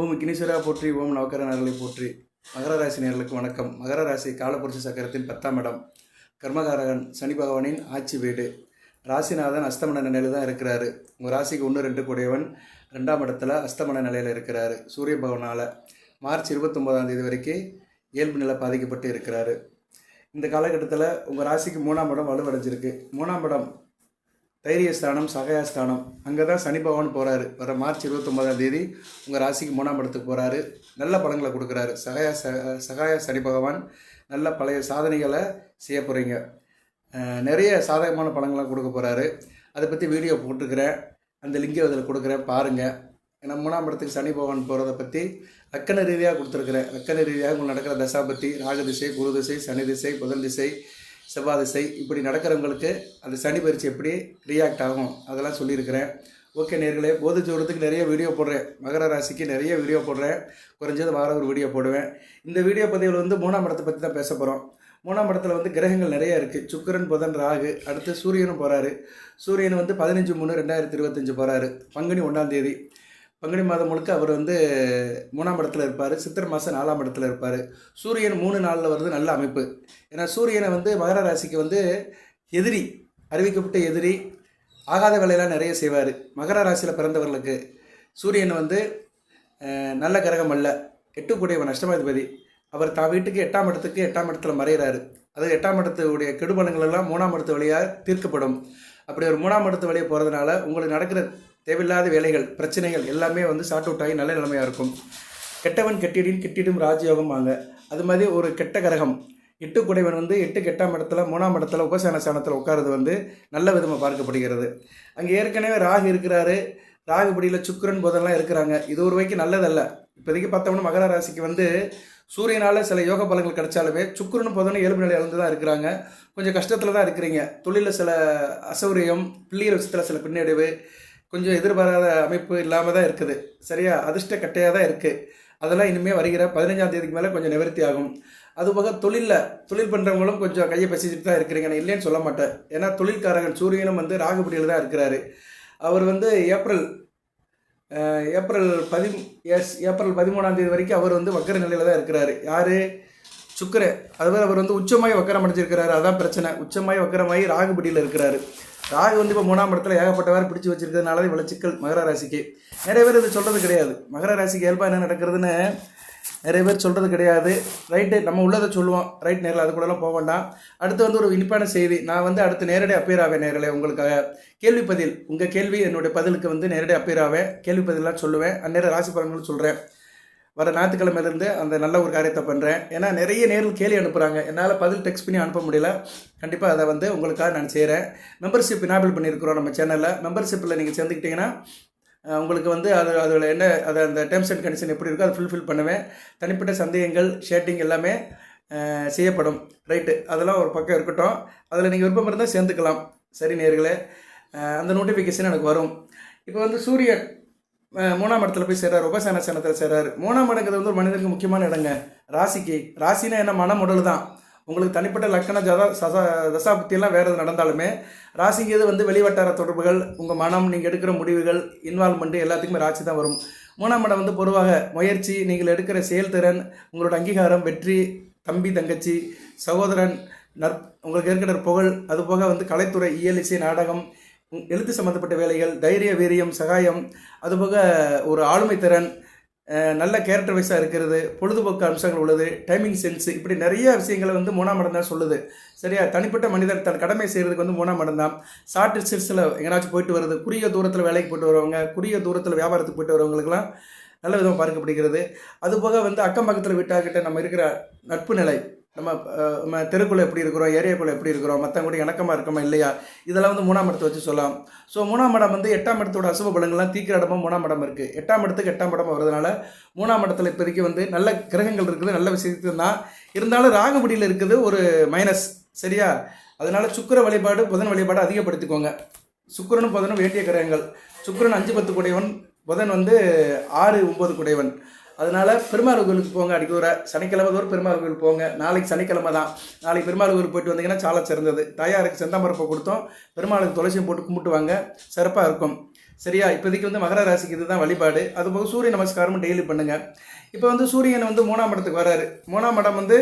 ஓம் கினீஸ்வரா போற்றி ஓம் நவக்கர நரலை போற்றி. மகர ராசி நேர்களுக்கு வணக்கம். மகர ராசி காலப்புரட்சி சக்கரத்தின் பத்தாம் இடம். கர்மகாரகன் சனி பகவானின் ஆட்சி வீடு. ராசிநாதன் அஸ்தமன நிலையில் தான் இருக்கிறாரு. உங்கள் ராசிக்கு ஒன்று ரெண்டு கூடியவன் ரெண்டாம் இடத்துல அஸ்தமன நிலையில் இருக்கிறாரு. சூரிய பகவானால் மார்ச் இருபத்தொம்போதாம் தேதி வரைக்கும் இயல்பு நிலை பாதிக்கப்பட்டு இருக்கிறாரு. இந்த காலகட்டத்தில் உங்கள் ராசிக்கு மூணாம் இடம் வலுவடைஞ்சிருக்கு. மூணாம் இடம் தைரியஸ்தானம் சகாயஸ்தானம். அங்கே தான் சனி பகவான் போகிறாரு வர மார்ச் இருபத்தொம்பதாம் தேதி உங்கள் ராசிக்கு மூணாம் இடத்துக்கு போகிறாரு நல்ல படங்களை கொடுக்குறாரு. சகாய ச சகாய சனி பகவான் நல்ல பழைய சாதனைகளை செய்ய போகிறீங்க நிறைய சாதகமான படங்கள்லாம் கொடுக்க போகிறாரு அதை பற்றி வீடியோ போட்டுக்கிறேன் அந்த லிங்கை அதில் கொடுக்குறேன். பாருங்கள் ஏன்னா மூணாம் இடத்துக்கு சனி பகவான் போகிறத பற்றி லக்கண ரீதியாக கொடுத்துருக்குறேன். லக்கண ரீதியாக உங்களுக்கு நடக்கிற தசாபத்தி ராக திசை குரு திசை சனி திசை புதன் திசை செவ்வாய் திசை இப்படி நடக்கிறவங்களுக்கு அந்த சனி பயிற்சி எப்படி ரியாக்ட் ஆகும்? அதெல்லாம் சொல்லியிருக்கிறேன். ஓகே நேர்களே போது ஜோரத்துக்கு நிறைய வீடியோ போடுறேன். மகர ராசிக்கு நிறைய வீடியோ போடுறேன். குறைஞ்சது வார ஒரு வீடியோ போடுவேன். இந்த வீடியோ பதிவில் வந்து மூணாம் இடத்தை பற்றி தான் பேச போகிறோம் மூணாம் இடத்துல வந்து கிரகங்கள் நிறைய இருக்குது சுக்கிரன் புதன் ராகு அடுத்து சூரியனும் போகிறாரு சூரியன் வந்து பதினஞ்சு மூணு ரெண்டாயிரத்தி இருபத்தஞ்சு போகிறாரு பங்குனி ஒன்றாம் தேதி. பங்குனி மாதம் முழுக்க அவர் வந்து மூணாம் இடத்துல இருப்பார் சித்திரை மாதம் நாலாம் இடத்துல இருப்பார். சூரியன் மூணு நாளில் வருது நல்ல அமைப்பு. ஏன்னா சூரியனை வந்து மகர ராசிக்கு வந்து எதிரி அறிவிக்கப்பட்ட எதிரி ஆகாத வேலையெல்லாம் நிறைய செய்வார். மகர ராசியில் பிறந்தவர்களுக்கு சூரியன் வந்து நல்ல கிரகம் அல்ல. எட்டுக்குடையவன் அஷ்டமாதிபதி. அவர் தான் வீட்டுக்கு எட்டாம் இடத்துக்கு எட்டாம் இடத்துல மறைகிறாரு அது எட்டாம் இடத்துடைய கெடுபலங்கள் எல்லாம் மூணாம் இடத்து வழியாக தீர்க்கப்படும். அப்படி ஒரு மூணாம் இடத்து வழியாக போகிறதுனால உங்களுக்கு நடக்கிற தேவையில்லாத வேலைகள் பிரச்சனைகள் எல்லாமே வந்து ஷார்ட் அவுட் ஆகி நல்ல நிலைமையாக இருக்கும். கெட்டவன் கெட்டிடின் கெட்டிடும் ராஜயோகம் வாங்க. அது மாதிரி ஒரு கெட்ட கிரகம். எட்டு குடைவன் வந்து எட்டு கெட்டாம் இடத்துல மூணாம் இடத்துல உபசன சாணத்தில் உட்கார்றது வந்து நல்ல விதமாக பார்க்கப்படுகிறது. அங்கே ஏற்கனவே ராகு இருக்கிறாரு. ராகுபடியில் சுக்கரன் புதன்லாம் இருக்கிறாங்க. இது ஒரு வரைக்கும் நல்லதல்ல. இப்போதைக்கு பார்த்தோம்னா மகர ராசிக்கு வந்து சூரியனால் சில யோக பலங்கள் கிடைச்சாலுமே சுக்கிரனும் புதனும் இயல்பு நிலை இழந்து தான் இருக்கிறாங்க. கொஞ்சம் கஷ்டத்தில் தான் இருக்கிறீங்க. தொழிலில் சில அசௌரியம் பிள்ளைகள் விஷயத்தில் சில பின்னடைவு கொஞ்சம் எதிர்பாராத அமைப்பு இல்லாமல் தான் இருக்குது. சரியா? அதிர்ஷ்ட கட்டையாக தான் இருக்குது அதெல்லாம் இனிமேல் வருகிற பதினஞ்சாம் தேதிக்கு மேலே கொஞ்சம் நிவர்த்தி ஆகும். அதுபோக தொழிலில் தொழில் பண்ணுறவங்களும் கொஞ்சம் கையை பசிச்சுட்டு தான் இருக்கிறீங்க. நான் இல்லைன்னு சொல்ல மாட்டேன். ஏன்னா தொழில்காரர்கள் சூரியனும் வந்து ராகுபடியில் தான் இருக்கிறாரு. அவர் வந்து ஏப்ரல் ஏப்ரல் பதி எஸ் ஏப்ரல் பதிமூணாம் தேதி வரைக்கும் அவர் வந்து வக்கர நிலையில் தான் இருக்கிறாரு. யார்? சுக்கர அதுவே அவர் வந்து உச்சமாய் வக்கரம் அடைஞ்சிருக்கிறாரு. அதான் பிரச்சனை. உச்சமாய் வக்கரமாய் ராகுபடியில் இருக்கிறாரு. ராகு வந்து இப்போ மூணாம் இடத்துல ஏகப்பட்டவாறு பிடிச்சி வச்சிருக்கிறதுனால தான் இவ்வளோ சிக்கல் மகர ராசிக்கு. நிறைய பேர் இது சொல்கிறது கிடையாது. மகர ராசிக்கு இயல்பாக என்ன நடக்கிறதுன்னு நிறைய பேர் சொல்கிறது கிடையாது. ரைட்டு நம்ம உள்ளதை சொல்லுவோம். ரைட் நேரில் அது கூடலாம் போக வேண்டாம். அடுத்து வந்து ஒரு இனிப்பான செய்தி. நான் வந்து அடுத்து நேரடி அப்பேர் ஆவேன் நேரில் உங்களுக்காக. கேள்வி பதில். உங்கள் கேள்வி என்னுடைய பதிலுக்கு வந்து நேரடி அப்பேர் ஆவேன். கேள்வி பதிலாக சொல்லுவேன். அந்நேரம் ராசி பலன்கள் சொல்கிறேன் வர ஞாயிற்றுக்கிழமையிலேருந்து அந்த நல்ல ஒரு காரியத்தை பண்ணுறேன் ஏன்னா நிறைய நேரில் கேள்வி அனுப்புகிறாங்க என்னால் பதில் டெக்ஸ்ட் பண்ணி அனுப்ப முடியல. கண்டிப்பாக அதை வந்து உங்களுக்காக நான் செய்கிறேன் மெம்பர்ஷிப் இனாபிள் பண்ணியிருக்கிறோம் நம்ம சேனலில் மெம்பர்ஷிப்பில் நீங்கள் சேர்ந்துக்கிட்டிங்கன்னா உங்களுக்கு வந்து அது அதில் என்ன அது அந்த டேர்ம்ஸ் அண்ட் கண்டிஷன் எப்படி இருக்கோ அதை ஃபுல்ஃபில் பண்ணுவேன். தனிப்பட்ட சந்தேகங்கள் ஷேட்டிங் எல்லாமே செய்யப்படும். ரைட்டு அதெல்லாம் ஒரு பக்கம் இருக்கட்டும். அதில் நீங்கள் விருப்பம் இருந்தால் சேர்ந்துக்கலாம். சரி நேர்களே அந்த நோட்டிஃபிகேஷன் எனக்கு வரும். இப்போ வந்து சூரியன். மூணாம் இடத்துல போய் சேர்றாரு உபசேன சேனத்தில் சேர்றாரு. மூணாம் இடங்கிறது வந்து ஒரு மனிதனுக்கு முக்கியமான இடங்க. ராசிக்கு ராசினா என்ன மன உடல் தான் உங்களுக்கு தனிப்பட்ட லக்கண ஜதா சசா தசாபுத்தியெல்லாம் வேறு எது நடந்தாலுமே ராசிங்கிறது வந்து வெளிவட்டார தொடர்புகள் உங்கள் மனம் நீங்கள் எடுக்கிற முடிவுகள் இன்வால்மெண்ட்டு எல்லாத்துக்குமே ராசி தான் வரும். மூணாம் இடம் வந்து பொதுவாக முயற்சி நீங்கள் எடுக்கிற செயல்திறன் உங்களோட அங்கீகாரம் வெற்றி தம்பி தங்கச்சி சகோதரன் நற் உங்களுக்கு இருக்கிற புகழ் அதுபோக வந்து கலைத்துறை இயல் இசை நாடகம் எழுத்து சம்மந்தப்பட்ட வேலைகள் தைரிய வீரியம் சகாயம் அதுபோக ஒரு ஆளுமை திறன் நல்ல கேரக்டர் வைஸாக இருக்கிறது பொழுதுபோக்கு அம்சங்கள் உள்ளது டைமிங் சென்ஸ் இப்படி நிறைய விஷயங்களை வந்து மூணாம் இடம் தான் சொல்லுது. சரியா? தனிப்பட்ட மனிதர் தன் கடமை செய்கிறதுக்கு வந்து மூணாம் இடம் தான். ஷார்ட் டிஸ்டன்ஸில் எங்கேனாச்சும் போயிட்டு வருது குறுகிய தூரத்தில் வேலைக்கு போயிட்டு வரவங்க குறுகிய தூரத்தில் வியாபாரத்துக்கு போயிட்டு வரவங்களுக்குலாம் நல்ல விதமாக பார்க்கப்படுகிறது. அதுபோக வந்து அக்கம் பக்கத்தில் வீட்டாக்கிட்ட நம்ம இருக்கிற நட்பு நிலை நம்ம நம்ம தெருக்குள்ளே எப்படி இருக்கிறோம் ஏரியாக்குள்ளே எப்படி இருக்கிறோம் மற்றவங்க கூட இணக்கமாக இருக்கோமா இல்லையா? இதெல்லாம் வந்து மூணாம் இடத்தை வச்சு சொல்லலாம். ஸோ மூணாம் இடம் வந்து எட்டாம் இடத்தோட அசுப பலங்கள்லாம் தீக்கிற இடமும் மூணாம் இடம் இருக்குது எட்டாம் இடத்துக்கு எட்டாம் இடம் வர்றதுனால மூணாம் இடத்துல இப்போதைக்கு வந்து நல்ல கிரகங்கள் இருக்குது நல்ல விஷயத்து தான். இருந்தாலும் ராகுபடியில் இருக்குது ஒரு மைனஸ் சரியா? அதனால் சுக்கிர வழிபாடு புதன் வழிபாடு அதிகப்படுத்திக்கோங்க. சுக்கிரனும் புதனும் வேண்டிய கிரகங்கள். சுக்கிரன் அஞ்சு பத்து குடையவன் புதன் வந்து ஆறு ஒம்பது குடையவன். அதனால பெருமாள் கோயிலுக்கு போங்க அடிக்க ஒரு சனிக்கிழமை தோறும் பெருமாள் கோயில் போங்க. நாளைக்கு சனிக்கிழமை தான். நாளைக்கு பெருமாள் கோயிலுக்கு போயிட்டு வந்தீங்கன்னா சாலை சிறந்தது. தாயாருக்கு செந்தாமரப்பை கொடுத்தோம். பெருமாளுக்கு துளசியும் போட்டு கும்பிட்டுவாங்க சிறப்பாக இருக்கும். சரியா? இப்போதைக்கு வந்து மகர ராசிக்கு இதுதான் வழிபாடு. அதுபோக சூரிய நமஸ்காரமும் டெய்லி பண்ணுங்க. இப்போ வந்து சூரியன் வந்து மூணாம் இடத்துக்கு வராரு. மூணாம் இடம் வந்து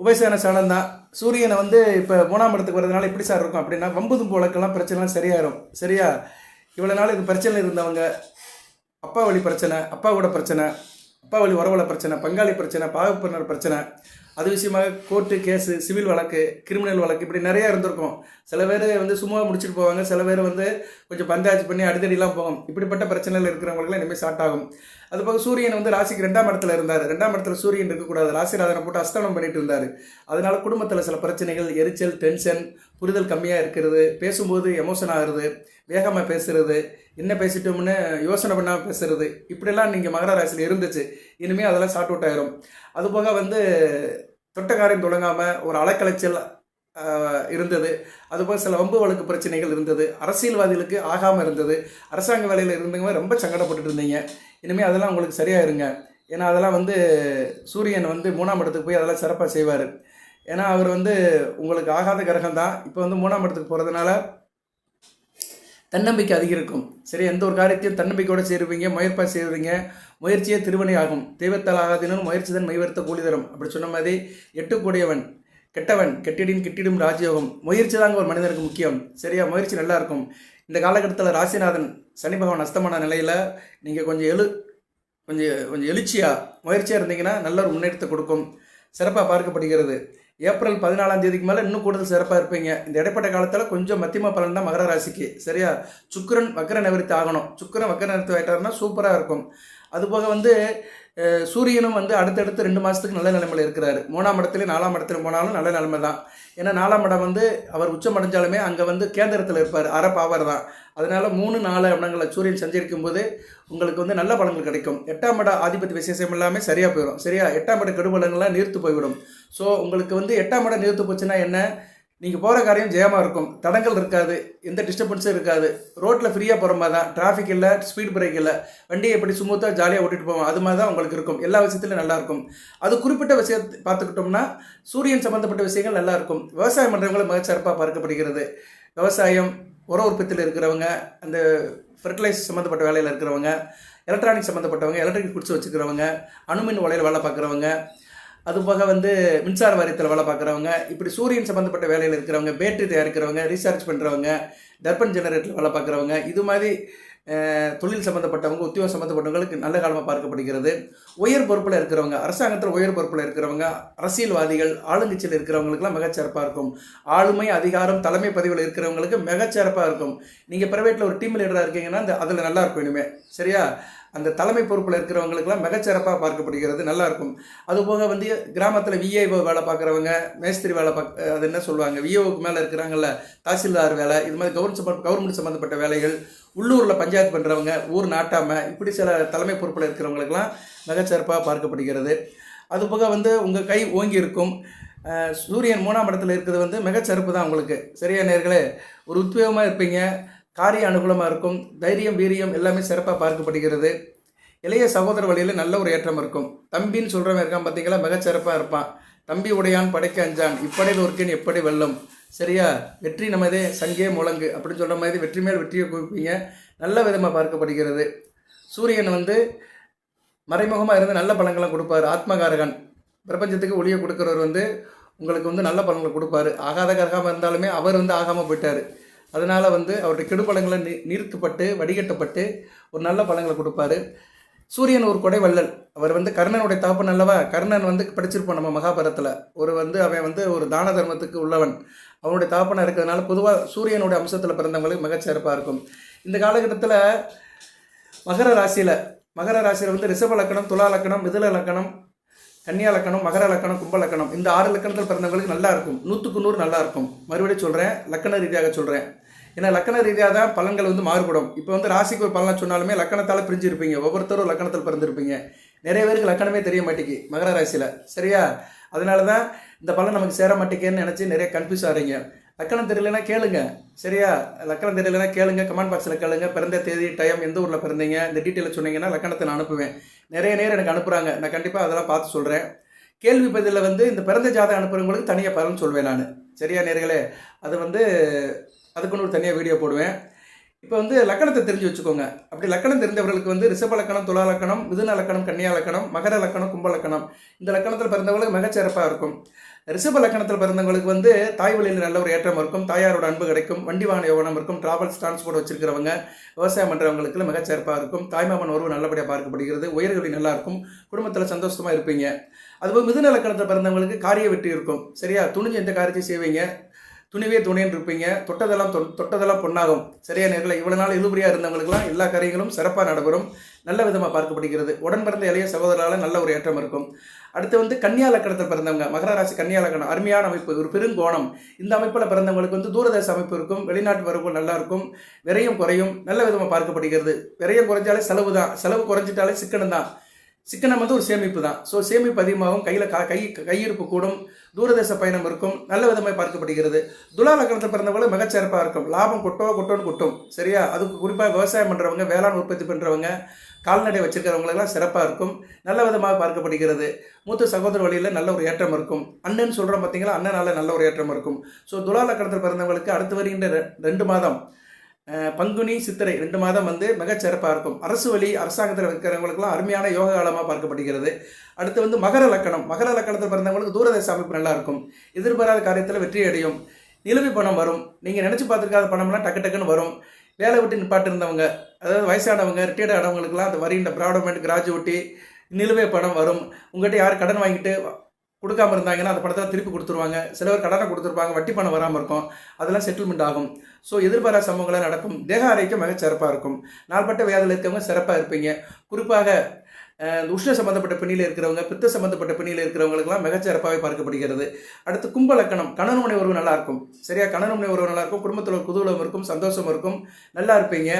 உபசேன சனம் தான். சூரியனை வந்து இப்போ மூணாம் இடத்துக்கு வரதுனால எப்படி சார் இருக்கும் அப்படின்னா வம்புதும் போலக்கெல்லாம் பிரச்சனைலாம் சரியாயிரும். சரியா? இவ்வளோ நாள் இது பிரச்சனை இருந்தவங்க அப்பா வழி பிரச்சனை அப்பா கூட பிரச்சனை அப்பா வழி உறவுல பிரச்சனை பங்காளி பிரச்சனை பாகப்பினர் பிரச்சனை. அது விஷயமாக கோர்ட்டு கேஸு சிவில் வழக்கு கிரிமினல் வழக்கு இப்படி நிறையா இருந்திருக்கும். சில பேர் வந்து சும்மா முடிச்சுட்டு போவாங்க சில பேர் வந்து கொஞ்சம் பஞ்சாயத்து பண்ணி அடிதடிலாம் போகும். இப்படிப்பட்ட பிரச்சனைகள் இருக்கிறவங்களுக்குலாம் இனிமேல் ஸ்டார்ட் ஆகும். அது போக சூரியன் வந்து ராசிக்கு ரெண்டாம் இடத்துல இருந்தார். ரெண்டாம் இடத்துல சூரியன் இருக்கக்கூடாது. ராசிராதனை போட்டு அஸ்தானம் பண்ணிட்டு இருந்தார். அதனால குடும்பத்தில் சில பிரச்சனைகள் எரிச்சல் டென்ஷன் புரிதல் கம்மியாக இருக்கிறது. பேசும்போது எமோஷன் ஆகுறது வேகமாக பேசுறது என்ன பேசிட்டோம்னு யோசனை பண்ணாமல் பேசுறது. இப்படிலாம் நீங்கள் மகர ராசியில் இருந்துச்சு. இனிமேல் அதெல்லாம் ஷார்ட் அவுட் ஆயிரும். அதுபோக வந்து தொட்டக்காரியம் தொடங்காமல் ஒரு அலக்கலைச்சல் இருந்தது. அதுபோல் சில வம்பு வழக்கு பிரச்சனைகள் இருந்தது. அரசியல்வாதிகளுக்கு ஆகாமல் இருந்தது. அரசாங்க வேலையில் இருந்தவங்க ரொம்ப சங்கடப்பட்டுட்டு இருந்தீங்க. இனிமேல் அதெல்லாம் உங்களுக்கு சரியாயிருங்க. ஏன்னா அதெல்லாம் வந்து சூரியன் வந்து மூணாம் இடத்துக்கு போய் அதெல்லாம் சிறப்பாக செய்வார். ஏன்னா அவர் வந்து உங்களுக்கு ஆகாத கிரகம் தான். இப்போ வந்து மூணாம் இடத்துக்கு போகிறதுனால தன்னம்பிக்கை அதிகரிக்கும். சரி எந்த ஒரு காரியத்தையும் தன்னம்பிக்கையோடு செய்வீங்க முயற்பாக செய்வீங்க முயற்சியே திருவினை ஆகும். தெய்வத்தால் ஆகாதினும் முயற்சி தான் மைவர்த்த கூலி தரும். அப்படி சொன்ன மாதிரி எட்டுக்கூடியவன். கெட்டவன் கெட்டிடின் கெட்டிடும் ராஜயோகம். முயற்சி தாங்க ஒரு மனிதனுக்கு முக்கியம். சரியா முயற்சி நல்லா இருக்கும் இந்த காலகட்டத்தில் ராசிநாதன் சனி பகவான் அஸ்தமான நிலையில் நீங்கள் கொஞ்சம் எழு கொஞ்சம் கொஞ்சம் எழுச்சியாக முயற்சியாக இருந்தீங்கன்னா நல்ல ஒரு முன்னேற்றத்தை கொடுக்கும். சிறப்பாக பார்க்கப்படுகிறது. ஏப்ரல் பதினாலாம் தேதிக்கு மேலே இன்னும் கூடுதல் சிறப்பாக இருப்பீங்க. இந்த இடைப்பட்ட காலத்தில் கொஞ்சம் மத்தியம பலன் தான் மகர ராசிக்கு. சரியா சுக்கிரன் வக்கர நிவர்த்தி ஆகணும். சுக்கிரன் வக்கர நிவர்த்தி ஆகிட்டாருன்னா சூப்பராக இருக்கும். அதுபோக வந்து சூரியனும் வந்து அடுத்தடுத்து ரெண்டு மாதத்துக்கு நல்ல நிலைமையில் இருக்கிறாரு. மூணாம் இடத்துலையும் நாலாம் இடத்துல போனாலும் நல்ல நிலைமை தான். ஏன்னா நாலாம் இடம் வந்து அவர் உச்சம் அடைஞ்சாலுமே அங்கே வந்து கேந்திரத்தில் இருப்பார். அரை பாவர் தான். அதனால் மூணு நாலு இடங்களில் சூரியன் சஞ்சரிக்கும் போது உங்களுக்கு வந்து நல்ல பலன்கள் கிடைக்கும். எட்டாம் இட ஆதிபத்தி விசேஷம் எல்லாமே சரியாக போயிடும் சரியா? எட்டாம் இட கெடுபலங்கள்லாம் நீர்த்து போய்விடும். ஸோ உங்களுக்கு வந்து எட்டாம் இடம் நீர்த்து போச்சுன்னா என்ன? நீங்கள் போகிற காரியம் ஜெயமாக இருக்கும். தடங்கள் இருக்காது. எந்த டிஸ்டர்பன்ஸும் இருக்காது. ரோட்டில் ஃப்ரீயாக போகிற மாதிரி தான். டிராஃபிக் இல்லை ஸ்பீட் பிரேக் இல்லை. வண்டியை எப்படி சுமூத்தாக ஜாலியாக ஓட்டிட்டு போவோம். அது மாதிரி தான் உங்களுக்கு இருக்கும். எல்லா விஷயத்துலையும் நல்லாயிருக்கும் அது குறிப்பிட்ட விஷயத்தை பார்த்துக்கிட்டோம்னா சூரியன் சம்மந்தப்பட்ட விஷயங்கள் நல்லாயிருக்கும் விவசாயம் பண்ணுறவங்களும் மிகச்சிறப்பாக பார்க்கப்படுகிறது. விவசாயம் உர உற்பத்தியில் இருக்கிறவங்க அந்த ஃபெர்டிலைசர் சம்மந்தப்பட்ட வேலையில் இருக்கிறவங்க எலக்ட்ரானிக் சம்மந்தப்பட்டவங்க எலக்ட்ரிக் குடிச்சு வச்சுக்கிறவங்க அணுமின் உலையில் வேலை பார்க்குறவங்க அதுபோக வந்து மின்சார வாரியத்தில் வேலை பார்க்குறவங்க இப்படி சூரியன் சம்மந்தப்பட்ட வேலையில் இருக்கிறவங்க பேட்டரி தயாரிக்கிறவங்க ரீசார்ஜ் பண்ணுறவங்க டர்பன் ஜெனரேட்டர் வேலை பார்க்குறவங்க இது மாதிரி தொழில் சம்மந்தப்பட்டவங்க உத்தியோகம் சம்மந்தப்பட்டவங்களுக்கு நல்ல காலமாக பார்க்கப்படுகிறது. உயர் பொறுப்பில் இருக்கிறவங்க அரசாங்கத்தில் உயர் பொறுப்பில் இருக்கிறவங்க அரசியல்வாதிகள் ஆளுங்கட்சியில் இருக்கிறவங்களுக்குலாம் மிகச்சிறப்பாக இருக்கும். ஆளுமை அதிகாரம் தலைமை பதிவில் இருக்கிறவங்களுக்கு மிகச்சிறப்பாக இருக்கும். நீங்கள் ப்ரைவேட்டில் ஒரு டீம் லீடராக இருக்கீங்கன்னா அந்த அதில் நல்லா இருக்கும் இனிமேல் சரியா? அந்த தலைமை பொறுப்பில் இருக்கிறவங்களுக்குலாம் மிகச்சிறப்பாக பார்க்கப்படுகிறது நல்லாயிருக்கும். அதுபோக வந்து கிராமத்தில் விஏஓ வேலை பார்க்குறவங்க மேஸ்திரி வேலை பார்க்க அது என்ன சொல்லுவாங்க? விஏஓக்கு மேலே இருக்கிறாங்கல்ல தாசில்தார் வேலை இது மாதிரி கவர்மெண்ட் சம்ப கவர்மெண்ட் சம்மந்தப்பட்ட வேலைகள் உள்ளூரில் பஞ்சாயத்து பண்ணுறவங்க ஊர் நாட்டாமை இப்படி சில தலைமை பொறுப்பில் இருக்கிறவங்களுக்கெல்லாம் மிகச்சிறப்பாக பார்க்கப்படுகிறது. அதுபோக வந்து உங்கள் கை ஓங்கி இருக்கும். சூரியன் மூணாம் இடத்துல இருக்கிறது வந்து மிகச்சிறப்பு தான் உங்களுக்கு. சரியா நேர்களே? ஒரு உத்வேகமாக இருப்பீங்க. காரிய அனுகூலமாக இருக்கும் தைரியம் வீரியம் எல்லாமே சிறப்பாக பார்க்கப்படுகிறது. இளைய சகோதர வழியில் நல்ல ஒரு ஏற்றம் இருக்கும். தம்பின்னு சொல்கிறவன் இருக்கான் பார்த்தீங்களா மிகச்சிறப்பாக இருப்பான். தம்பி உடையான் படைக்க அஞ்சான். இப்படையில் ஒருக்கன் எப்படி வெல்லும்? சரியா? வெற்றி நமதே சங்கே முழங்கு. அப்படின்னு சொல்கிற மாதிரி வெற்றி மேல் வெற்றியை குவிப்பீங்க. நல்ல விதமாக பார்க்கப்படுகிறது. சூரியன் வந்து மறைமுகமாக இருந்து நல்ல பலன்களை கொடுப்பாரு. ஆத்மகாரகன். பிரபஞ்சத்துக்கு ஒளியை கொடுக்குறவர் வந்து உங்களுக்கு வந்து நல்ல பலன்களை கொடுப்பாரு. ஆகாத கரகாமல் இருந்தாலுமே அவர் வந்து ஆகாமல் போயிட்டார். அதனால் வந்து அவருடைய கெடுபலங்களை நி நிறுத்தப்பட்டு வடிகட்டப்பட்டு ஒரு நல்ல பலன்களை கொடுப்பாரு. சூரியன் ஒரு கொடை வள்ளல். அவர் வந்து கர்ணனுடைய தாப்பன் அல்லவா? கர்ணன் வந்து படிச்சிருப்போம் நம்ம மகாபாரத்தில் ஒரு வந்து அவன் வந்து ஒரு தான தர்மத்துக்கு உள்ளவன். அவனுடைய தாப்பனாக இருக்கிறதுனால பொதுவாக சூரியனுடைய அம்சத்தில் பிறந்தவங்களுக்கு மிகச்சிறப்பாக இருக்கும். இந்த காலகட்டத்தில் மகர ராசியில் மகர ராசியில் வந்து ரிஷப லக்கணம் துலா லக்கணம் மிதுல லக்கணம் கன்னியா லக்கணம் மகர லக்கணம் கும்ப லக்கணம் இந்த ஆறு லக்கணத்தில் பிறந்தவங்களுக்கு நல்லா இருக்கும். நூற்றுக்கு நூறு நல்லா இருக்கும். மறுபடியும் சொல்கிறேன் லக்கண ரீதியாக சொல்கிறேன் ஏன்னா லக்கண ரீதியாக தான் பலன்கள் வந்து மாறுபடும். இப்போ வந்து ராசிக்கு ஒரு பலனை சொன்னாலுமே லக்கணத்தால் பிரிஞ்சிருப்பீங்க. ஒவ்வொருத்தரும் லக்கணத்தில் பிறந்திருப்பீங்க. நிறைய பேருக்கு லக்கணமே தெரிய மாட்டேங்கு மகர ராசியில். சரியா? அதனால தான் இந்த பலன் நமக்கு சேர மாட்டேங்கன்னு நினச்சி நிறைய கன்ஃபியூஸ் ஆகிறீங்க லக்கணம் தெரியலனா கேளுங்க. சரியா? லக்கணம் தெரியலனா கேளுங்க. கமெண்ட் பாக்ஸில் கேளுங்க. பிறந்த தேதி டைம் எந்த ஊரில் பிறந்தீங்க? இந்த டீட்டெயிலை சொன்னீங்கன்னா லக்கணத்தை நான் அனுப்புவேன். நிறைய நேரம் எனக்கு அனுப்புகிறாங்க நான் கண்டிப்பாக அதெல்லாம் பார்த்து சொல்கிறேன் கேள்வி பதிலில் வந்து இந்த பிறந்த ஜாதகம் அனுப்புகிறவங்களுக்கு தனியாக பலன் சொல்வேன் நான். சரியா நேர்களே? அது வந்து அதுக்குன்னு ஒரு தனியாக வீடியோ போடுவேன். இப்போ வந்து லக்கணத்தை தெரிஞ்சு வச்சுக்கோங்க. அப்படி லக்கணம் தெரிந்தவர்களுக்கு வந்து ரிஷப லக்கணம் துலா லக்கணம் மிதுன லக்கணம் கன்னியா லக்கணம் மகர லக்கணம் கும்ப லக்கணம். இந்த லக்கணத்தில் பிறந்தவங்களுக்கு மிகச்சிறப்பாக இருக்கும். ரிஷப லக்கணத்தில் பிறந்தவங்களுக்கு வந்து தாய் வழியில் நல்ல ஒரு ஏற்றம் இருக்கும் தாயாரோட அன்பு கிடைக்கும் வண்டி வாகன யோகனம் இருக்கும் டிராவல்ஸ் டிரான்ஸ்போர்ட் வச்சிருக்கிறவங்க விவசாயம் பண்ணுறவங்களுக்கு மிகச்சிறப்பாக இருக்கும். தாய்மாமன் உறவு நல்லபடியாக பார்க்கப்படுகிறது உயர்கல்வி நல்லா இருக்கும் குடும்பத்தில் சந்தோஷமாக இருப்பீங்க. அதுபோல் மிதுன லக்கணத்தில் பிறந்தவங்களுக்கு காரிய வெற்றி இருக்கும். சரியா? துணிஞ்சு எந்த காரியத்தையும் செய்வீங்க. துணிவே துணைன்னு இருப்பீங்க. தொட்டதெல்லாம் தொ தொட்டதெல்லாம் பொன்னாகும். சரியா நேரில் இவ்வளோ நாள் இழுபறியாக இருந்தவங்களுக்குலாம் எல்லா காரியங்களும் சிறப்பாக நடைபெறும். நல்ல விதமாக பார்க்கப்படுகிறது. உடன் பிறந்த இளைய சகோதரால் நல்ல ஒரு ஏற்றம் இருக்கும். அடுத்து வந்து கன்னியா லக்கணத்தில் பிறந்தவங்க மகர ராசி கன்னியா லக்கணம் அருமையான அமைப்பு ஒரு பெருங்கோணம். இந்த அமைப்பில் பிறந்தவங்களுக்கு வந்து தூரதேச அமைப்பு இருக்கும் வெளிநாட்டு வரவுகள் நல்லா இருக்கும் விரையும் குறையும் நல்ல விதமாக பார்க்கப்படுகிறது. விரையும் குறைஞ்சாலே செலவு தான் செலவு குறைஞ்சிட்டாலே சிக்கனம் தான். சிக்கனம் வந்து ஒரு சேமிப்பு தான். ஸோ சேமிப்பு அதிகமாகும் கையில் க கை கையிருப்பு கூடும். தூரதேச பயணம் இருக்கும் நல்ல விதமாக பார்க்கப்படுகிறது. துலா லக்கணத்தில் பிறந்தவங்களும் மிகச்சிறப்பாக இருக்கும். லாபம் கொட்டோ கொட்டோன்னு கொட்டும். சரியா? அதுக்கு குறிப்பாக விவசாயம் பண்ணுறவங்க வேளாண் உற்பத்தி பண்ணுறவங்க கால்நடை வச்சிருக்கிறவங்களெல்லாம் சிறப்பாக இருக்கும். நல்ல விதமாக பார்க்கப்படுகிறது. மூத்த சகோதர வழியில் நல்ல ஒரு ஏற்றம் இருக்கும். அண்ணன் சொல்கிறோம் பார்த்தீங்களா அண்ணனால நல்ல ஒரு ஏற்றம் இருக்கும். ஸோ துலா லக்கணத்தில் பிறந்தவங்களுக்கு அடுத்து வருகின்ற ரெண்டு மாதம் பங்குனி சித்திரை ரெண்டு மாதம் வந்து மிகச்சிறப்பாக இருக்கும். அரசு வழி அரசாங்கத்தில் இருக்கிறவங்களுக்குலாம் அருமையான யோக காலமாக பார்க்கப்படுகிறது. அடுத்து வந்து மகர லக்கணம். மகர லக்கணத்தில் பிறந்தவங்களுக்கு தூரதேச அமைப்பு நல்லா இருக்கும். எதிர்பாராத காரியத்தில் வெற்றி அடையும். நிலுவை பணம் வரும். நீங்கள் நினச்சி பார்த்துருக்காத பணம்லாம் டக்கு டக்குன்னு வரும். வேலை விட்டு நிப்பாட்டு இருந்தவங்க அதாவது வயசானவங்க ரிட்டையர்ட் ஆனவங்களுக்குலாம் அந்த வரின்ற ப்ராடமெண்ட் கிராஜுவிட்டி நிலுவை பணம் வரும். உங்கள்கிட்ட யார் கடன் வாங்கிட்டு கொடுக்காம இருந்தாங்கன்னா அந்த பணத்தை திருப்பி கொடுத்துருவாங்க. சிலவர் கடனை கொடுத்துருப்பாங்க வட்டி பணம் வராமல் இருக்கும். அதெல்லாம் செட்டில்மெண்ட் ஆகும். ஸோ எதிர்பாரா சம்பவங்களாக நடக்கும். தேக ஆரோக்கியம் மிக சிறப்பாக இருக்கும். நாள்பட்ட வியாதியில் இருக்கவங்க சிறப்பாக இருப்பீங்க. குறிப்பாக இந்த உஷ்ண சம்பந்தப்பட்ட பிணியில் இருக்கிறவங்க பித்த சம்பந்தப்பட்ட பிணியில் இருக்கிறவங்களுக்குலாம் மிகச்சிறப்பாகவே பார்க்கப்படுகிறது. அடுத்து கும்பலக்கணம் கணனுமனை உறவு நல்லாயிருக்கும் சரியா? கணனுமனை உறவு நல்லாயிருக்கும் குடும்பத்தில் ஒரு குதூலம் இருக்கும் சந்தோஷம் இருக்கும். நல்லா இருப்பீங்க.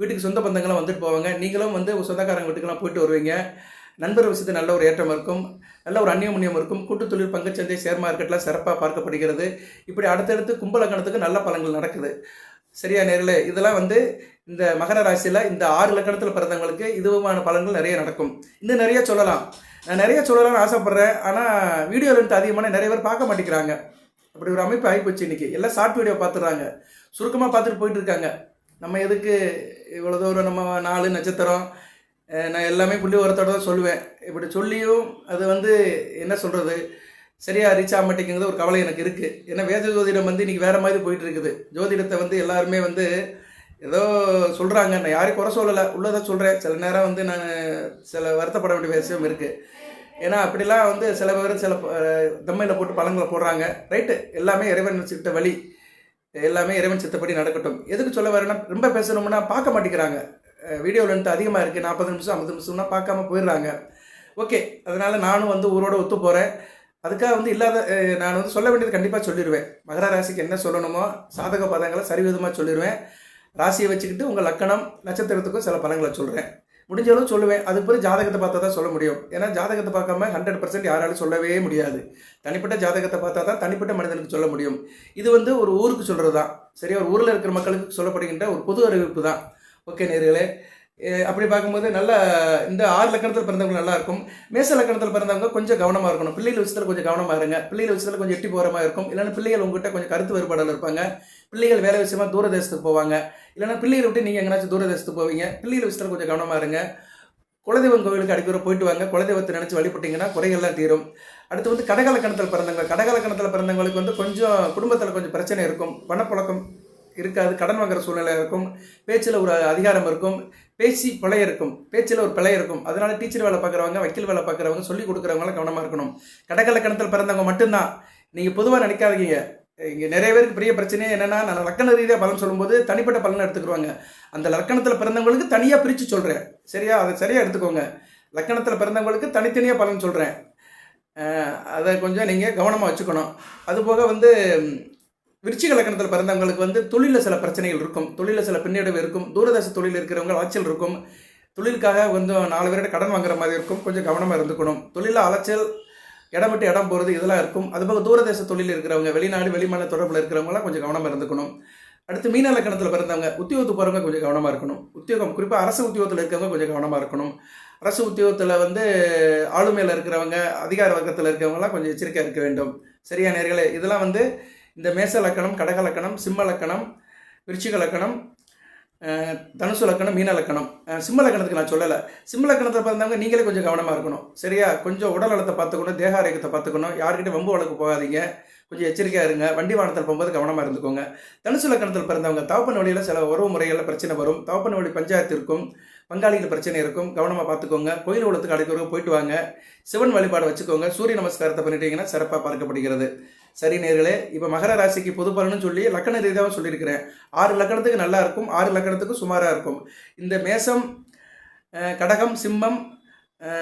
வீட்டுக்கு சொந்த பந்தங்கள்லாம் வந்துட்டு போவாங்க. நீங்களும் வந்து சொந்தக்காரங்க வீட்டுக்கெல்லாம் போயிட்டு வருவீங்க. நண்பர் விஷயத்தில் நல்ல ஒரு ஏற்றம் இருக்கும். நல்ல ஒரு அந்நியமுன்னியம் இருக்கும். கூட்டுத்தொழில் பங்குச்சந்தை ஷேர் மார்க்கெட்டில் சிறப்பாக பார்க்கப்படுகிறது. இப்படி அடுத்தடுத்து கும்பலக்கணத்துக்கு நல்ல பலன்கள் நடக்குது. சரியா நேரில் இதெல்லாம் வந்து இந்த மகர ராசியில் இந்த ஆறு லக்கணத்தில் பிறந்தவங்களுக்கு இதுவுமான பலன்கள் நிறைய நடக்கும். இன்னும் நிறைய சொல்லலாம். நான் நிறைய சொல்லலாம்னு ஆசைப்பட்றேன். ஆனால் வீடியோ லென்த் அதிகமான நிறைய பேர் பார்க்க மாட்டேங்கிறாங்க. அப்படி ஒரு அமைப்பு ஆகிப்போச்சு இன்றைக்கி எல்லாம் ஷார்ட் வீடியோ பார்த்துடுறாங்க. சுருக்கமாக பார்த்துட்டு போயிட்டு இருக்காங்க. நம்ம எதுக்கு இவ்வளோ தூரம் நம்ம நாலு நட்சத்திரம் நான் எல்லாமே புள்ளி உரத்தோட தான் சொல்லுவேன். இப்படி சொல்லியும் அது வந்து என்ன சொல்கிறது சரியாக ரீச் ஆக மாட்டேங்கிறது ஒரு கவலை எனக்கு இருக்குது ஏன்னா வேத ஜோதிடம் வந்து இன்றைக்கி வேறு மாதிரி போயிட்டு இருக்குது. ஜோதிடத்தை வந்து எல்லாருமே வந்து ஏதோ சொல்கிறாங்க நான் யாரையும் குறை சொல்லலை. உள்ளதை சொல்கிறேன் சில நேரம் வந்து நான் சில வருத்தப்பட வேண்டிய விஷயம் இருக்குது ஏன்னா அப்படிலாம் வந்து சில பேர் சில தம்மையில் போட்டு பழங்களை போடுறாங்க. ரைட்டு எல்லாமே இறைவன் வச்சுக்கிட்ட வழி. எல்லாமே இறைவன் சித்தப்படி நடக்கட்டும். எதுக்கு சொல்ல வரேன்னா ரொம்ப பேசணும்னா பார்க்க மாட்டேங்கிறாங்க. வீடியோ லென்த் அதிகமாக இருக்குது நாற்பது நிமிஷம் ஐம்பது நிமிஷம்னா பார்க்காம போயிடுறாங்க. ஓகே அதனால் நானும் வந்து ஊரோட ஒத்து போகிறேன் அதுக்காக வந்து இல்லாத நான் வந்து சொல்ல வேண்டியது கண்டிப்பாக சொல்லிடுவேன் மகர ராசிக்கு என்ன சொல்லணுமோ சாதக பதங்களை சரிவிதமாக சொல்லிடுவேன் ராசியை வச்சுக்கிட்டு உங்கள் லக்கணம் நட்சத்திரத்துக்கும் சில பலன்களை சொல்கிறேன் முடிஞ்ச அளவு சொல்லுவேன். அது பிறகு ஜாதகத்தை பார்த்தா தான் சொல்ல முடியும். ஏன்னா ஜாதகத்தை பார்க்காம ஹண்ட்ரட் பர்சன்ட் யாராலும் சொல்லவே முடியாது. தனிப்பட்ட ஜாதகத்தை பார்த்தா தான் தனிப்பட்ட மனிதனுக்கு சொல்ல முடியும். இது வந்து ஒரு ஊருக்கு சொல்கிறது தான் சரி ஒரு ஊரில் இருக்கிற மக்களுக்கு சொல்லப்படுகின்ற ஒரு பொது அறிவிப்பு தான். ஓகே நேர்களே. அப்படி பார்க்கும்போது நல்ல இந்த ஆறு லக்கணத்தில் பிறந்தவங்க நல்லா இருக்கும் மேச லக்கணத்தில் பிறந்தவங்க கொஞ்சம் கவனமாக இருக்கணும். பிள்ளைகள் விஷயத்தில் கொஞ்சம் கவனமாக இருங்க. பிள்ளைகள் விஷயத்தில் கொஞ்சம் எட்டி போகிற மாதிரி இருக்கும். இல்லைன்னா பிள்ளைகள் உங்ககிட்ட கொஞ்சம் கருத்து வேறுபாடில் இருப்பாங்க. பிள்ளைகள் வேலை விஷயமா தூரதேசத்துக்கு போவாங்க. இல்லைன்னா பிள்ளைகளை விட்டு நீங்கள் எங்கேனாச்சும் தூரதேசத்துக்கு போவீங்க. பிள்ளைகள் விஷயத்தில் கொஞ்சம் கவனமாக இருங்க. குலதெய்வம் கோவிலுக்கு அடிக்கடி போயிட்டு வாங்க. குலதெய்வத்தை நினச்சி வழிபட்டீங்கன்னா குறைகள்லாம் தீரும். அடுத்து வந்து கடகலக்கணத்தில் பிறந்தவங்க. கடகலக்கணத்தில் பிறந்தவங்களுக்கு வந்து கொஞ்சம் குடும்பத்தில் கொஞ்சம் பிரச்சனை இருக்கும். பணப்புழக்கம் இருக்காது கடன் வாங்குற சூழ்நிலை இருக்கும் பேச்சில் ஒரு அதிகாரம் இருக்கும் பேசி பிழை இருக்கும் பேச்சில் ஒரு பிழை இருக்கும். அதனால டீச்சர் வேலை பார்க்குறவங்க வக்கீல் வேலை பார்க்குறவங்க சொல்லி கொடுக்குறவங்களாம் கவனமாக இருக்கணும். கடகலக்கணத்தில் பிறந்தவங்க மட்டும்தான். நீங்கள் பொதுவாக நினைக்காதீங்க. இங்கே நிறைய பேருக்கு பெரிய பிரச்சனையே என்னென்னா நான் லக்கண ரீதியாக பலன் சொல்லும்போது தனிப்பட்ட பலனை எடுத்துக்கிடுவாங்க அந்த லக்கணத்தில் பிறந்தவங்களுக்கு தனியாக பிரித்து சொல்கிறேன் சரியா? அதை சரியாக எடுத்துக்கோங்க. லக்கணத்தில் பிறந்தவங்களுக்கு தனித்தனியாக பலன் சொல்கிறேன் அதை கொஞ்சம் நீங்கள் கவனமாக வச்சுக்கணும். அதுபோக வந்து விருச்சிக லக்கணத்தில் பிறந்தவங்களுக்கு வந்து தொழிலில் சில பிரச்சனைகள் இருக்கும். தொழிலில் சில பின்னடைவு இருக்கும். தூரதேச தொழில் இருக்கிறவங்க அலைச்சல் இருக்கும். தொழிலுக்காக கொஞ்சம் நாலு பேரோட கடன் வாங்குற மாதிரி இருக்கும். கொஞ்சம் கவனமாக இருந்துக்கணும். தொழிலில் அலைச்சல் இடம் விட்டு இடம் போகிறது இதெல்லாம் இருக்கும். அதுபோக தூரதேச தொழில் இருக்கிறவங்க வெளிநாடு வெளிமாநில தொடர்பில் இருக்கிறவங்களாம் கொஞ்சம் கவனமாக இருந்துக்கணும். அடுத்து மீன லக்கணத்தில் பிறந்தவங்க உத்தியோகத்துக்கு போகிறவங்க கொஞ்சம் கவனமாக இருக்கணும். உத்தியோகம் குறிப்பாக அரசு உத்தியோகத்தில் இருக்கிறவங்க கொஞ்சம் கவனமாக இருக்கணும். அரசு உத்தியோகத்தில் வந்து ஆளுமையில் இருக்கிறவங்க அதிகார வர்க்கத்தில் இருக்கிறவங்களாம் கொஞ்சம் எச்சரிக்கையாக இருக்க வேண்டும். சரியா நேர்களே இதெல்லாம் வந்து இந்த மேச லக்கணம் கடக லக்கணம் சிம்ம லக்கணம் விருச்சிக லக்கணம் தனுசு லக்கணம் மீன லக்கணம் சிம்ம லக்கணத்துக்கு நான் சொல்லலை. சிம்ம லக்கணத்தை பிறந்தவங்க நீங்களே கொஞ்சம் கவனமாக இருக்கணும். சரியா? கொஞ்சம் உடல் நலத்தை பார்த்துக்கணும் தேக ஆரோக்கியத்தை பார்த்துக்கணும். யார்கிட்ட வம்பு வழக்கு போகாதீங்க. கொஞ்சம் எச்சரிக்கையாக இருங்க. வண்டி வாகனத்தில் போகும்போது கவனமாக இருந்துக்கோங்க. தனுசு லக்கணத்தில் பிறந்தவங்க தவப்பன் வழியில் சில உறவு முறைகளில் பிரச்சனை வரும். தவப்பன் வழி பஞ்சாயத்து இருக்கும் பங்காளிகள் பிரச்சனை இருக்கும். கவனமாக பார்த்துக்கோங்க. கோயில் உலகத்துக்கு அடைக்கிறவங்க போயிட்டு வாங்க. சிவன் வழிபாடு வச்சுக்கோங்க. சூரிய நமஸ்காரத்தை பண்ணிட்டீங்கன்னா சிறப்பாக பார்க்கப்படுகிறது. சரி நேர்களே இப்போ மகர ராசிக்கு பொது பலன்னு சொல்லி லக்கண ரீதியாக சொல்லியிருக்கிறேன். ஆறு லக்கணத்துக்கு நல்லா இருக்கும் ஆறு லக்கணத்துக்கு சுமாராக இருக்கும். இந்த மேசம் கடகம் சிம்மம்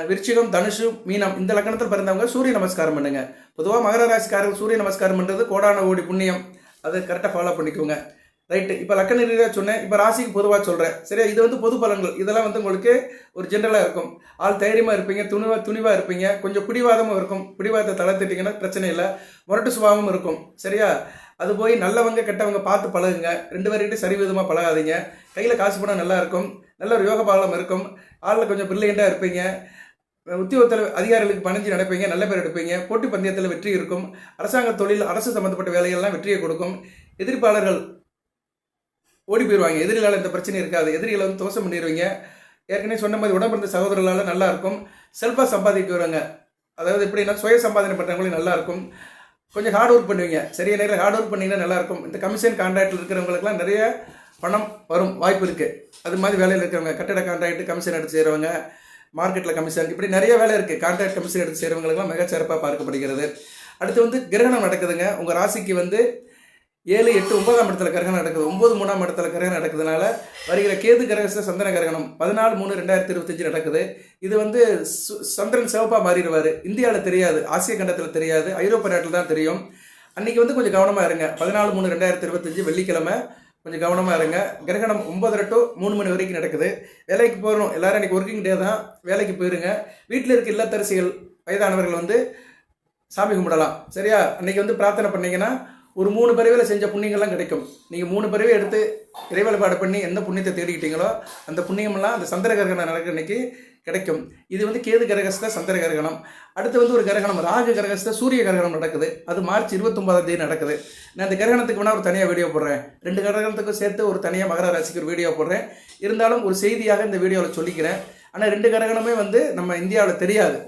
விருச்சிகம் தனுஷு மீனம் இந்த லக்கணத்தில் பிறந்தவங்க சூரிய நமஸ்காரம் பண்ணுங்க. பொதுவாக மகர ராசிக்காரர்கள் சூரிய நமஸ்காரம் பண்ணுறது கோடான ஓடி புண்ணியம். அதை கரெக்டாக ஃபாலோ பண்ணிக்கோங்க. ரைட்டு இப்போ லக்கண ரீதியாக சொன்னேன். இப்போ ராசிக்கு பொதுவாக சொல்கிறேன் சரியா? இது வந்து பொது பலன்கள். இதெல்லாம் வந்து உங்களுக்கு ஒரு ஜென்ரலாக இருக்கும். ஆள் தைரியமாக இருப்பீங்க துணிவாக துணிவாக இருப்பீங்க. கொஞ்சம் பிடிவாதமும் இருக்கும். பிடிவாதத்தை தளர்த்துட்டிங்கன்னா பிரச்சனை இல்லை. முரட்டு சுபாவமும் இருக்கும். சரியா? அது போய் நல்லவங்க கெட்டவங்க பார்த்து பழகுங்க. ரெண்டு பேர்கிட்ட சரிவிதமாக பழகாதீங்க. கையில் காசு பணம் நல்லா இருக்கும். நல்ல ஒரு யோக பாலம் இருக்கும். ஆளில் கொஞ்சம் பிரில்லியண்டாக இருப்பீங்க. உத்தியோகத்தில் அதிகாரிகளுக்கு பணிஞ்சு நடப்பீங்க. நல்ல பேர் எடுப்பீங்க. போட்டி பந்தயத்தில் வெற்றி இருக்கும். அரசாங்க தொழில் அரசு சம்மந்தப்பட்ட வேலைகள்லாம் வெற்றியை கொடுக்கும். எதிர்ப்பாளர்கள் ஓடி போயிடுவாங்க எதிரிகளால் இந்த பிரச்சனை இருக்காது. எதிரிகளை வந்து தோசம் பண்ணிடுவீங்க ஏற்கனவே சொன்ன மாதிரி உடம்பிருந்த சகோதரர்களால் நல்லா இருக்கும். செல்ஃபாக சம்பாதிக்கிறவங்க அதாவது எப்படின்னா சுய சம்பாதனை பண்ணுறவங்களும் நல்லா இருக்கும். கொஞ்சம் ஹார்ட் ஒர்க் பண்ணுவீங்க. சரியான நேரில் ஹார்ட் ஒர்க் பண்ணிங்கன்னா நல்லா இருக்கும். இந்த கமிஷன் கான்ட்ராக்டில் இருக்கிறவங்களுக்குலாம் நிறைய பணம் வரும். வாய்ப்பு இருக்குது அது மாதிரி வேலையில் இருக்கிறவங்க கட்டட கான்ட்ராக்ட் கமிஷன் எடுத்து செய்கிறவங்க மார்க்கெட்டில் கமிஷன் இப்படி நிறைய வேலை இருக்குது கான்ட்ராக்ட் கமிஷன் எடுத்து செய்கிறவங்களுக்குலாம் மிக சிறப்பாக பார்க்கப்படுகிறது. அடுத்து வந்து கிரகணம் நடக்குதுங்க. உங்கள் ராசிக்கு வந்து ஏழு எட்டு ஒன்பதாம் இடத்துல கிரகணம் நடக்குது. ஒன்பது மூணாம் இடத்துல கிரகணம் நடக்குதுனால வருகிற கேது கிரகத்தில் சந்திர கிரகணம் பதினாலு மூணு ரெண்டாயிரத்தி இருபத்தஞ்சு நடக்குது. இது வந்து சு- சந்திரன் சிவப்பாக மாறிடுவார். இந்தியாவில் தெரியாது ஆசிய கண்டத்தில் தெரியாது ஐரோப்பா நாட்டில் தான் தெரியும். அன்றைக்கி வந்து கொஞ்சம் கவனமாக இருங்க. பதினாலு மூணு ரெண்டாயிரத்தி இருபத்தஞ்சு வெள்ளிக்கிழமை கொஞ்சம் கவனமாக இருங்க. கிரகணம் ஒன்பதரை டு மூணு மணி வரைக்கும் நடக்குது. வேலைக்கு போகிறோம் எல்லாரும் அன்றைக்கி ஒர்க்கிங் டே தான். வேலைக்கு போயிருங்க. வீட்டில் இருக்க இல்லத்தரசிகள் வயதானவர்கள் வந்து சாமி கும்பிடலாம். சரியா? அன்றைக்கி வந்து பிரார்த்தனை பண்ணிங்கன்னா ஒரு மூணு பிறவையில் செஞ்ச புண்ணியங்கள்லாம் கிடைக்கும். நீங்கள் மூணு பிறவை எடுத்து இறைவழிபாடு பண்ணி எந்த புண்ணியத்தை தேடிக்கிட்டீங்களோ அந்த புண்ணியமெல்லாம் அந்த சந்திர கிரகணம் நடக்கிற அன்னைக்கு கிடைக்கும். இது வந்து கேது கிரகஸ்த சந்திர கிரகணம். அடுத்து வந்து ஒரு கிரகணம் ராகு கிரகஸ்த சூரிய கிரகணம் நடக்குது. அது மார்ச் இருபத்தொம்பதாம் தேதி நடக்குது. நான் இந்த கிரகணத்துக்கு வேணால் ஒரு தனியாக வீடியோ போடுறேன். ரெண்டு கிரகணத்துக்கும் சேர்த்து ஒரு தனியாக மகர ராசிக்கு ஒரு வீடியோ போடுறேன். இருந்தாலும் ஒரு செய்தியாக இந்த வீடியோவில் சொல்லிக்கிறேன். ஆனால் ரெண்டு கிரகணமே வந்து நம்ம இந்தியாவில் தெரியாது.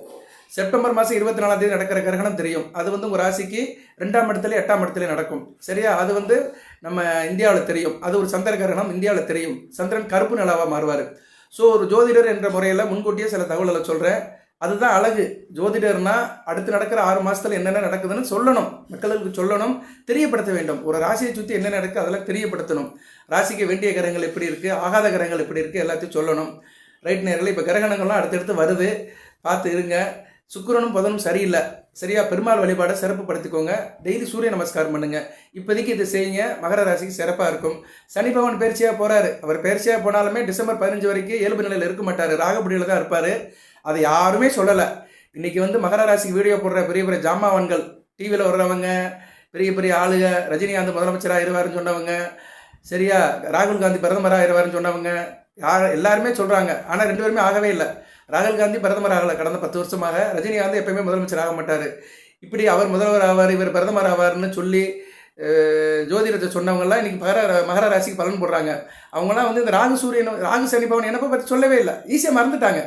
செப்டம்பர் மாதம் இருபத்தி நாலாம் தேதி நடக்கிற கிரகணம் தெரியும். அது வந்து உங்கள் ராசிக்கு ரெண்டாம் இடத்துல எட்டாம் இடத்துல நடக்கும். சரியா? அது வந்து நம்ம இந்தியாவில் தெரியும். அது ஒரு சந்திர கிரகணம் இந்தியாவில் தெரியும். சந்திரன் கருப்பு நிலாவாக மாறுவார். ஸோ ஒரு ஜோதிடர் என்ற முறையில் முன்கூட்டியே சில தகவல்களை சொல்கிறேன் அதுதான் அழகு. ஜோதிடர்னா அடுத்து நடக்கிற ஆறு மாதத்தில் என்னென்ன நடக்குதுன்னு சொல்லணும். மக்களுக்கு சொல்லணும். தெரியப்படுத்த வேண்டும். ஒரு ராசியை சுற்றி என்ன நடக்குது அதெல்லாம் தெரியப்படுத்தணும். ராசிக்கு வேண்டிய கிரகங்கள் எப்படி இருக்குது ஆகாத கிரகங்கள் எப்படி இருக்குது எல்லாத்தையும் சொல்லணும். ரைட் நேரில் இப்போ கிரகணங்கள்லாம் அடுத்தடுத்து வருது. பார்த்து இருங்க. சுக்கரனும் புதனும் சரியில்லை. சரியா பெருமாள் வழிபாடை சிறப்புப்படுத்திக்கோங்க டெய்லி சூரிய நமஸ்காரம் பண்ணுங்க. இப்போதைக்கு இதை செய்யுங்க. மகர ராசிக்கு சிறப்பாக இருக்கும். சனி பகவான் பயிற்சியாக போறாரு. அவர் பயிற்சியாக போனாலுமே டிசம்பர் பதினஞ்சு வரைக்கும் இயல்பு நிலையில் இருக்க மாட்டார். ராகபடியில் தான் இருப்பார். அதை யாருமே சொல்லலை. இன்னைக்கு வந்து மகர ராசிக்கு வீடியோ போடுற பெரிய பெரிய ஜாமாவான்கள் டிவியில் வர்றவங்க பெரிய பெரிய ஆளுங்க ரஜினிகாந்த் முதலமைச்சராக இருவாருன்னு சொன்னவங்க சரியா ராகுல் காந்தி பிரதமராக இருவாருன்னு சொன்னவங்க யார் எல்லாருமே சொல்கிறாங்க ஆனால் ரெண்டு பேருமே ஆகவே இல்லை. ராகுல் காந்தி பிரதமர் ஆகலை. கடந்த பத்து வருஷமாக ரஜினிகாந்த் எப்பயுமே முதலமைச்சர் ஆக மாட்டார். இப்படி அவர் முதல்வர் ஆவார் இவர் பிரதமர் ஆவார்னு சொல்லி ஜோதிடத்தை சொன்னவங்கலாம் இன்னைக்கு மகர மகர ராசிக்கு பலன் போடுறாங்க. அவங்களாம் வந்து இந்த ராகு சூரியன் ராகு சனி பவன் என்னப்போ பற்றி சொல்லவே இல்லை. ஈஸியாக மறந்துட்டாங்க.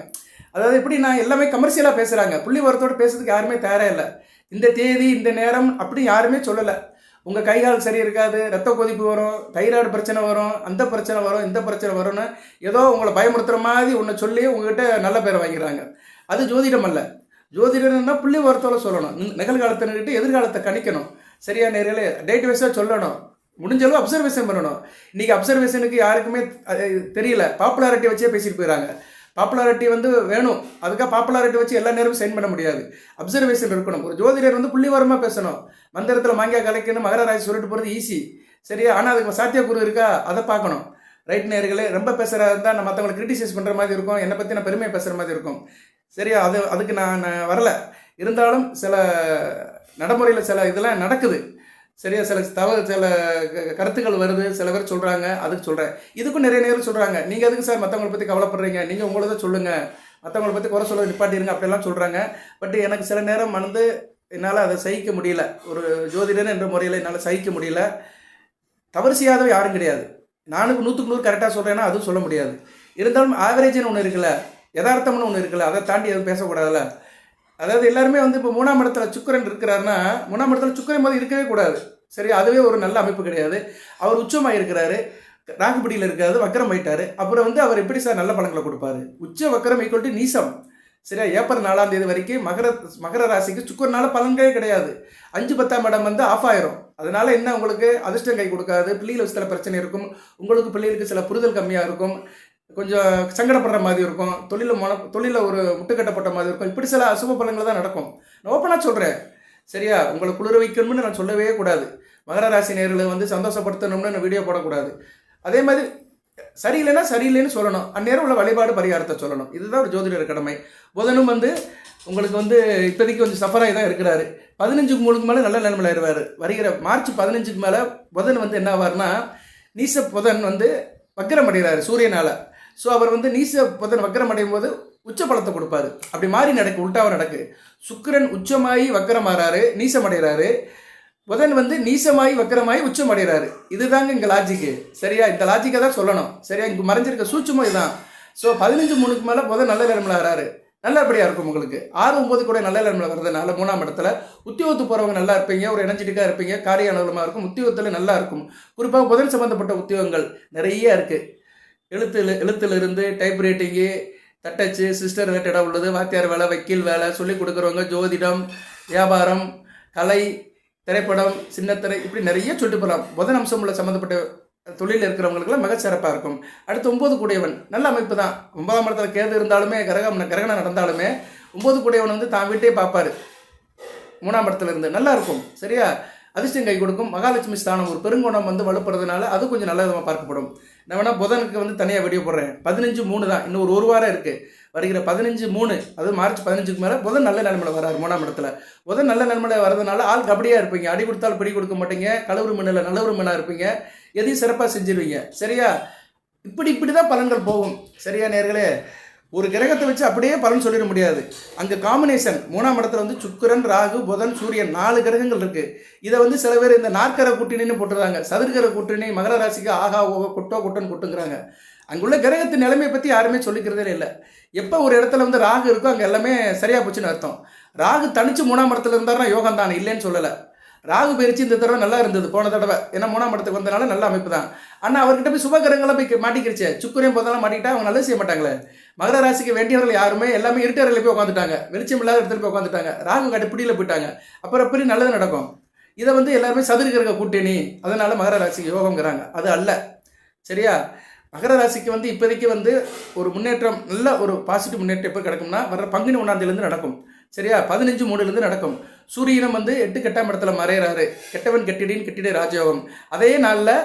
அதாவது எப்படி நான் எல்லாமே கமர்ஷியலாக பேசுகிறாங்க புள்ளி வரத்தோடு பேசுறதுக்கு யாருமே தயாராக இல்லை. இந்த தேதி இந்த நேரம் அப்படி யாருமே சொல்லலை. உங்கள் கை கால் சரி இருக்காது ரத்த கொதிப்பு வரும் தைராய்டு பிரச்சனை வரும் அந்த பிரச்சனை வரும் இந்த பிரச்சனை வரும்னு ஏதோ உங்களை பயமுறுத்துற மாதிரி ஒன்று சொல்லி உங்ககிட்ட நல்ல பேரை வாங்கிறாங்க அது ஜோதிடம் அல்ல. ஜோதிடம்னா புள்ளி வரத்தோட சொல்லணும். நி- நிகழ்காலத்தை நின்றுட்டு எதிர்காலத்தை கணிக்கணும். சரியா நேரில் டேட் வைஸாக சொல்லணும். முடிஞ்ச அளவு அப்சர்வேஷன் பண்ணணும். இன்னைக்கு அப்சர்வேஷனுக்கு யாருக்குமே தெரியல. பாப்புலாரிட்டி வச்சே பேசிட்டு போயிடறாங்க பாப்புலாரிட்டி வந்து வேணும். அதுக்காக பாப்புலாரிட்டி வச்சு எல்லா நேரமும் சைன் பண்ண முடியாது. அப்சர்வேஷன் இருக்கணும். ஒரு ஜோதிடர் வந்து புள்ளிவரமாக பேசணும். மந்திரத்தில் மாங்கியா கலைக்கணும் மகர ராசி சொல்லிட்டு போகிறது ஈஸி சரியா? ஆனால் அதுக்கு சாத்தியக்குரு இருக்கா? அதை பார்க்கணும். ரைட் நேர்களே ரொம்ப பேசுகிறதா இருந்தால் நான் மற்றவங்களை கிரிட்டிசைஸ் பண்ணுற மாதிரி இருக்கும். என்னை பற்றி நான் பெருமையை பேசுகிற மாதிரி இருக்கும். சரியா? அது அதுக்கு நான் நான் வரல. இருந்தாலும் சில நடைமுறையில் சில இதெல்லாம் நடக்குது. சரியா? சில தவறு சில க- கருத்துக்கள் வருது. சில பேர் சொல்கிறாங்க அதுக்கு சொல்கிறேன் இதுக்கும் நிறைய நேரம் சொல்கிறாங்க நீங்கள் எதுக்கு சார் மற்றவங்களை பற்றி கவலைப்படுறீங்க? நீங்கள் உங்களை தான் சொல்லுங்கள் மற்றவங்களை பற்றி குறை சொல்ல நிப்பாட்டிருங்க அப்படிலாம் சொல்கிறாங்க பட் எனக்கு சில நேரம் மணந்து என்னால் அதை சகிக்க முடியல. ஒரு ஜோதிடன் என்ற முறையில் என்னால் சகிக்க முடியல. தவறு செய்யாதவ யாரும் கிடையாது. நானுக்கு நூற்றுக்கு நூறு கரெக்டாக சொல்கிறேன்னா அதுவும் சொல்ல முடியாது. இருந்தாலும் ஆவரேஜ்னு ஒன்று இருக்குல்ல யதார்த்தம்னு ஒன்று இருக்குல்ல அதை தாண்டி எதுவும் பேசக்கூடாதுல்ல? அதாவது எல்லாருமே வந்து இப்போ மூணாம் இடத்துல சுக்கரன் இருக்கிறாருன்னா மூணாம் இடத்துல சுக்கரன் போது இருக்கவே கூடாது. சரி அதுவே ஒரு நல்ல அமைப்பு கிடையாது. அவர் உச்சமாக இருக்கிறாரு. ராகுபடியில் இருக்காது வக்கரம் ஆயிட்டாரு. அப்புறம் வந்து அவர் எப்படி சார் நல்ல பலன்களை கொடுப்பாரு? உச்ச வக்கரம் ஈக்குவல் டு நீசம். சரியா? ஏப்ரல் நாலாம் தேதி வரைக்கும் மகர மகர ராசிக்கு சுக்கரனால பலன்களே கிடையாது. அஞ்சு பத்தாம் இடம் வந்து ஆஃப் ஆயிரும். அதனால என்ன உங்களுக்கு? அதிர்ஷ்டம் கை கொடுக்காது. பிள்ளைகள் சில பிரச்சனை இருக்கும். உங்களுக்கு பிள்ளைகளுக்கு சில புரிதல் கம்மியாக இருக்கும். கொஞ்சம் சங்கடப்படுற மாதிரி இருக்கும். தொழிலில் மன தொழிலில் ஒரு முட்டுக்கட்டப்பட்ட மாதிரி இருக்கும். இப்படி சில அசுப பலன்கள் தான் நடக்கும். நான் ஓப்பனாக சொல்கிறேன் சரியா? உங்களை குளிர வைக்கணும்னு நான் சொல்லவே கூடாது. மகர ராசி நேர்களை வந்து சந்தோஷப்படுத்தணும்னு நான் வீடியோ போடக்கூடாது. அதே மாதிரி சரியில்லைன்னா சரியில்லைன்னு சொல்லணும். அந்நேரம் உள்ள வழிபாடு பரிகாரத்தை சொல்லணும். இதுதான் ஒரு ஜோதிடர் கடமை. புதனும் வந்து உங்களுக்கு வந்து இப்போதைக்கு கொஞ்சம் சஃபராகி தான் இருக்கிறாரு. பதினஞ்சுக்கு மூணுக்கு மேலே நல்ல நிலைமையில் ஆயிடுவார். வருகிற மார்ச் பதினஞ்சுக்கு மேலே புதன் வந்து என்ன ஆவார்னா நீச புதன் வந்து வக்கரம் அடைகிறாரு சூரியனால். ஸோ அவர் வந்து நீச புதன் வக்கரம் அடையும் போது உச்ச பலத்தை கொடுப்பாரு. அப்படி மாறி நடக்கு உல்டாவா நடக்கு. சுக்கரன் உச்சமாயி வக்கரம் ஆறாரு நீசம் அடைகிறாரு புதன் வந்து நீசமாயி வக்கரமாயி உச்சம் அடைகிறாரு இதுதாங்க இங்கே லாஜிக்கு சரியா? இந்த லாஜிக்கை தான் சொல்லணும். சரியா? இங்கே மறைஞ்சிருக்க சூட்சமும் இதுதான். ஸோ பதினஞ்சு மூணுக்கு மேலே புதன் நல்ல நிலமில் ஆறாரு நல்லபடியாக இருக்கும் உங்களுக்கு. ஆறு ஒம்பது கூட நல்ல நிலைமையில் வர்றதுனால மூணாம் இடத்துல உத்தியோகத்து போகிறவங்க நல்லா இருப்பீங்க. ஒரு எனர்ஜெட்டிக்காக இருப்பீங்க. காரிய அனுகூலமாக இருக்கும். உத்தியோகத்தில் நல்லா இருக்கும். குறிப்பாக புதன் சம்மந்தப்பட்ட உத்தியோகங்கள் நிறைய இருக்குது எழுத்துல எழுத்துலேருந்து டைப் ரைட்டிங்கு தட்டச்சு சிஸ்டர் ரிலேட்டடாக உள்ளது வாத்தியார் வேலை வக்கீல் வேலை சொல்லிக் கொடுக்குறவங்க ஜோதிடம் வியாபாரம் கலை திரைப்படம் சின்னத்திரை இப்படி நிறைய சொல்லிட்டு போகலாம். முதல் அம்சம் உள்ள சம்மந்தப்பட்ட தொழிலில் இருக்கிறவங்களுக்குலாம் மிக சிறப்பாக இருக்கும். அடுத்து ஒம்பது கூடியவன். நல்ல அமைப்பு தான். ஒன்பதாம் இடத்துல கேது இருந்தாலுமே கிரகம் கிரகணம் நடந்தாலுமே ஒம்பது கூடியவன் வந்து தான் வீட்டையே பார்ப்பார். மூணாம் இடத்துல இருந்து. நல்லா இருக்கும். சரியா? அதிர்ஷ்டம் கை கொடுக்கும். மகாலட்சுமி ஸ்தானம் ஒரு பெருங்கோணம் வந்து வலுப்படுறதுனால அது கொஞ்சம் நல்ல விதமாக பார்க்கப்படும். நான் வேணால் புதனுக்கு வந்து தனியாக வீடியோ போடுறேன். பதினஞ்சு மூணு தான். இன்னும் ஒரு ஒரு வாரம் இருக்குது வருகிற பதினஞ்சு மூணு அது மார்ச் பதினஞ்சுக்கு மேலே புதன் நல்ல நிலைமையில் வராரு மூணாம் இடத்துல. புதன் நல்ல நிலைமையில் வரதுனால ஆள் கபடியாக இருப்பீங்க. அடி கொடுத்தால் பிடி கொடுக்க மாட்டீங்க. கலவரு மண்ணில் நல்லவரு மண்ணாக இருப்பீங்க. எதையும் சிறப்பாக செஞ்சிருவீங்க. சரியா? இப்படி இப்படி தான் பலன்கள் போகும். சரியா நேர்களே? ஒரு கிரகத்தை வச்சு அப்படியே பலன் சொல்லிட முடியாது. அங்கே காம்பினேஷன் மூணாம் இடத்துல வந்து சுக்கிரன் ராகு புதன் சூரியன் நாலு கிரகங்கள் இருக்கு. இதை வந்து சில பேர் இந்த நாற்கர கூட்டணின்னு போட்டுறாங்க. சதுர்கர கூட்டணி மகர ராசிக்கு ஆகா ஓக கொட்டோ கொட்டோன்னு கொட்டுங்கிறாங்க. அங்குள்ள கிரகத்தின் நிலைமையை பற்றி யாருமே சொல்லிக்கிறதே இல்லை. எப்போ ஒரு இடத்துல வந்து ராகு இருக்கோ அங்கே எல்லாமே சரியாக போச்சுன்னு அர்த்தம். ராகு தனிச்சு மூணாம் இடத்துல இருந்தாருன்னா யோகம் தானே இல்லைன்னு சொல்லலை. ராகு பயிற்சி இந்த தடவை நல்லா இருந்தது போன தடவை. ஏன்னா மூணாம் இடத்துக்கு வந்தனால நல்ல அமைப்பு தான் ஆனால் அவர்கிட்ட போய் சுபகரங்களாம் போய் மாட்டிக்கிடுச்சு சுக்கரையும் போதெல்லாம் மாட்டிக்கிட்டா அவங்க நல்லது செய்ய மாட்டாங்களே. மகர ராசிக்கு வேண்டியவர்கள் யாருமே எல்லாமே இருட்டறையில் போய் உட்காந்துட்டாங்க வெளிச்சம் இல்லாத இடத்துல போய் உட்காந்துட்டாங்க ராகு கட்டுப்பிடியில் போயிட்டாங்க. அப்புறம் எப்படி நல்லது நடக்கும்? இதை வந்து எல்லாருமே சதுர்கிரக கூட்டணி. அதனால மகர ராசிக்கு யோகங்கிறாங்க அது அல்ல. சரியா? மகர ராசிக்கு வந்து இப்போதைக்கு வந்து ஒரு முன்னேற்றம் நல்ல ஒரு பாசிட்டிவ் முன்னேற்றம் எப்போ கிடைக்கும்னா வர பங்குனி ஒன்றாந்தேலேருந்து நடக்கும். சரியா? பதினஞ்சு மூணுலேருந்து நடக்கும். சூரியனம் வந்து எட்டு கெட்டாம் இடத்துல மறையிறாரு. கெட்டவன் கெட்டிடின் கெட்டிட ராஜயோகம் அதே நாளில்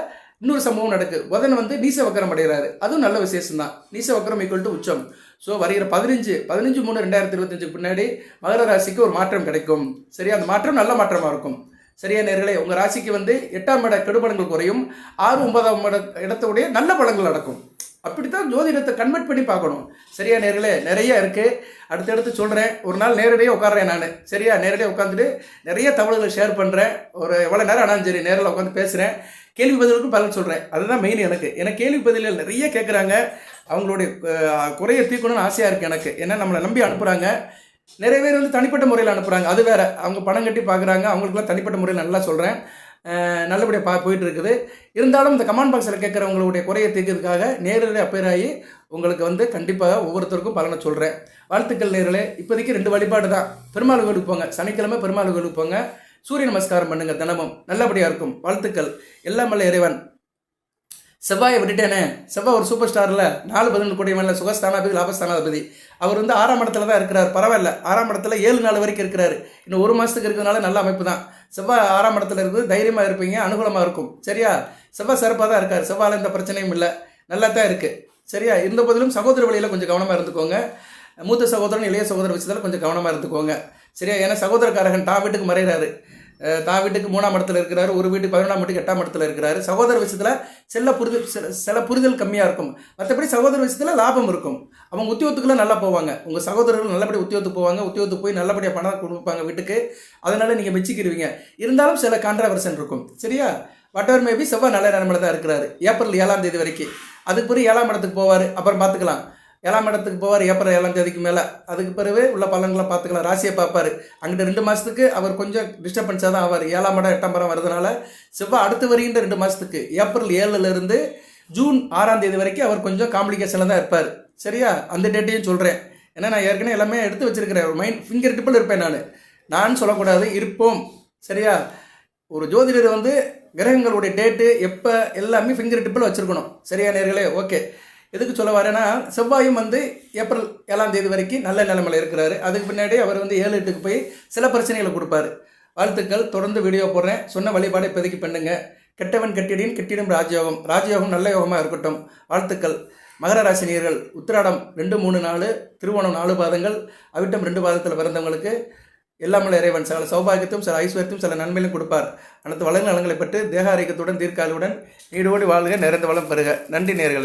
இன்னொரு சம்பவம் நடக்கு. புதன் வந்து நீச வக்கரம் அடைகிறாரு. அதுவும் நல்ல விசேஷம் தான் நீச வக்கரம் ஈக்குவல் டு உச்சம். ஸோ வருகிற பதினஞ்சு பதினஞ்சு மூணு ரெண்டாயிரத்தி இருபத்தஞ்சுக்கு பின்னாடி மகர ராசிக்கு ஒரு மாற்றம் கிடைக்கும். சரியா? அந்த மாற்றம் நல்ல மாற்றமாக இருக்கும். சரியா நேர்களே? உங்கள் ராசிக்கு வந்து எட்டாம் இட கெடுபடங்கள் குறையும். ஆறு ஒன்பதாம் இட இடத்துடைய நல்ல படங்கள் நடக்கும். அப்படித்தான் ஜோதிடத்தை கன்வெர்ட் பண்ணி பார்க்கணும். சரியா நேர்களே? நிறைய இருக்குது அடுத்தடுத்து சொல்கிறேன் ஒரு நாள் நேரடியாக உட்காடுறேன் நான். சரியா? நேரடியாக உட்காந்துட்டு நிறைய தகவல்களை ஷேர் பண்ணுறேன் ஒரு எவ்வளோ நேரம் ஆனாலும் சரி நேரில் உட்காந்து பேசுகிறேன் கேள்வி பதிலுக்கும் பலன் சொல்கிறேன் அதுதான் மெயின் எனக்கு. ஏன்னா கேள்வி பதில்கள் நிறைய கேட்குறாங்க அவங்களுடைய குறையை தீர்க்கணும்னு ஆசையாக இருக்குது எனக்கு. ஏன்னா நம்மளை நம்பி அனுப்புகிறாங்க நிறைய பேர் வந்து தனிப்பட்ட முறையில் அனுப்புகிறாங்க அது வேறு. அவங்க பணம் கட்டி பார்க்குறாங்க அவங்களுக்குலாம் தனிப்பட்ட முறையில் நல்லா சொல்கிறேன் நல்லபடியாக பா போயிட்டு இருக்குது இருந்தாலும் இந்த கமெண்ட் பாக்ஸில் கேட்குறவங்களுடைய குறையை தீர்க்கிறதுக்காக நேரில் அப்பேர் ஆகி உங்களுக்கு வந்து கண்டிப்பாக ஒவ்வொருத்தருக்கும் பலனை சொல்கிறேன் வாழ்த்துக்கள் நேரில் இப்போதைக்கு ரெண்டு வழிபாடு தான். பெருமாள் கோயிலுக்கு போங்க. சனிக்கிழமை பெருமாள் கோயிலுக்கு போங்க. சூரிய நமஸ்காரம் பண்ணுங்கள் தினமும். நல்லபடியாக இருக்கும். வாழ்த்துக்கள். எல்லாம் வல்ல இறைவன். செவ்வாயை விட்டுட்டேனே. செவ்வாய் ஒரு சூப்பர் ஸ்டாரில் நாலு பதினொன்று கோடி சுகஸ்தானாபதி லாபஸ்தானாபதி. அவர் வந்து ஆறாம் இடத்துல தான் இருக்கிறார். பரவாயில்ல. ஆறாம் இடத்துல ஏழு நாள் வரைக்கும் இருக்கிறாரு. இன்னும் ஒரு மாதத்துக்கு இருக்கிறதுனால நல்ல அமைப்பு தான் செவ்வாய் ஆறாம் இடத்துல இருக்குது. தைரியமாக இருப்பீங்க. அனுகூலமாக இருக்கும். சரியா? செவ்வாய் சிறப்பாக தான் இருக்கார். செவ்வாயில் எந்த பிரச்சனையும் இல்லை. நல்லா தான் இருக்குது சரியா? இருந்த போதிலும் சகோதர வழியில் கொஞ்சம் கவனமாக இருந்துக்கோங்க. மூத்த சகோதரன் இளைய சகோதரன் வச்சதால் கொஞ்சம் கவனமாக இருந்துக்கோங்க. சரியா? ஏன்னா சகோதரக்காரகன் தான் வீட்டுக்கு மறைகிறாரு. தான் வீட்டுக்கு மூணாம் இடத்துல இருக்கிறாரு ஒரு வீட்டு பதினொன்றாம் வீட்டுக்கு எட்டாம் இடத்துல இருக்கிறாரு. சகோதர விஷயத்தில் சில புரிதல் சில சில புரிதல் கம்மியாக இருக்கும். மற்றபடி சகோதர விஷயத்தில் லாபம் இருக்கும். அவங்க உத்தியோகத்துக்குலாம் நல்லா போவாங்க. உங்கள் சகோதரர்கள் நல்லபடியாக உத்தியோகத்துக்கு போவாங்க. உத்தியோகத்துக்கு போய் நல்லபடியாக பணம் கொடுப்பாங்க வீட்டுக்கு. அதனால் நீங்கள் மெச்சிக்கிடுவீங்க இருந்தாலும் சில கான்ட்ராவர்சன் இருக்கும். சரியா? Whatever மேபி செவ்வாய் நல்ல நிலமையில தான் இருக்கிறாரு. ஏப்ரல் ஏழாம் தேதி வரைக்கும். அதுக்கு பிறகு ஏழாம் இடத்துக்கு போவார். அப்புறம் பார்த்துக்கலாம். ஏழாம் இடத்துக்கு போவார் ஏப்ரல் ஏழாம் தேதிக்கு மேலே. அதுக்கு பிறகு உள்ள பலன்களை பார்த்துக்கலாம். ராசியை பார்ப்பார். அங்கிட்ட ரெண்டு மாதத்துக்கு அவர் கொஞ்சம் டிஸ்டர்பன்ஸாக தான் ஆவார். ஏழாம் இடம் எட்டாம் படம் வரதுனால செவ்வாய் அடுத்து வருகின்ற ரெண்டு மாதத்துக்கு ஏப்ரல் ஏழுலேருந்து ஜூன் ஆறாம் தேதி வரைக்கும் அவர் கொஞ்சம் காம்ப்ளிகேஷனில் தான் இருப்பார். சரியா? அந்த டேட்டையும் சொல்கிறேன் ஏன்னா நான் ஏற்கனவே எல்லாமே எடுத்து வச்சிருக்கிறேன். ஒரு மைண்ட் ஃபிங்கர் டிப்பில் இருப்பேன் நான். நான் சொல்லக்கூடாது இருப்போம். சரியா? ஒரு ஜோதிடர் வந்து கிரகங்களுடைய டேட்டு எப்போ எல்லாமே ஃபிங்கர் டிப்பில் வச்சுருக்கணும். சரியா நேர்களே? ஓகே எதுக்கு சொல்ல வரேன்னா செவ்வாயும் வந்து ஏப்ரல் ஏழாம் தேதி வரைக்கும் நல்ல நிலைமையில் இருக்கிறாரு. அதுக்கு பின்னாடி அவர் வந்து ஏழு எட்டுக்கு போய் சில பிரச்சனைகளை கொடுப்பாரு. வாழ்த்துக்கள். தொடர்ந்து வீடியோ போடுறேன். சொன்ன வழிபாடை இப்போதைக்கு பண்ணுங்க. கெட்டவன் கெட்டிடின் கெட்டிடும் ராஜயோகம். ராஜயோகம் நல்ல யோகமாக இருக்கட்டும். வாழ்த்துக்கள். மகர ராசினியர்கள் உத்திராடம் ரெண்டு மூணு நாலு திருவோணம் நாலு பாதங்கள் அவிட்டம் ரெண்டு பாதத்தில் பிறந்தவங்களுக்கு எல்லாமல்ல இறைவன். சில சௌபாகியத்தையும் சில ஐஸ்வர்யத்தையும் சில நன்மையிலும் கொடுப்பார். அனைத்து வளங்கள் நலங்களை பெற்று தேக ஆரோக்கியத்துடன் தீர்க்காலுடன் ஈடுபடி வாழ்க நிறைந்த வளம் பெறுக. நன்றி நேர்களே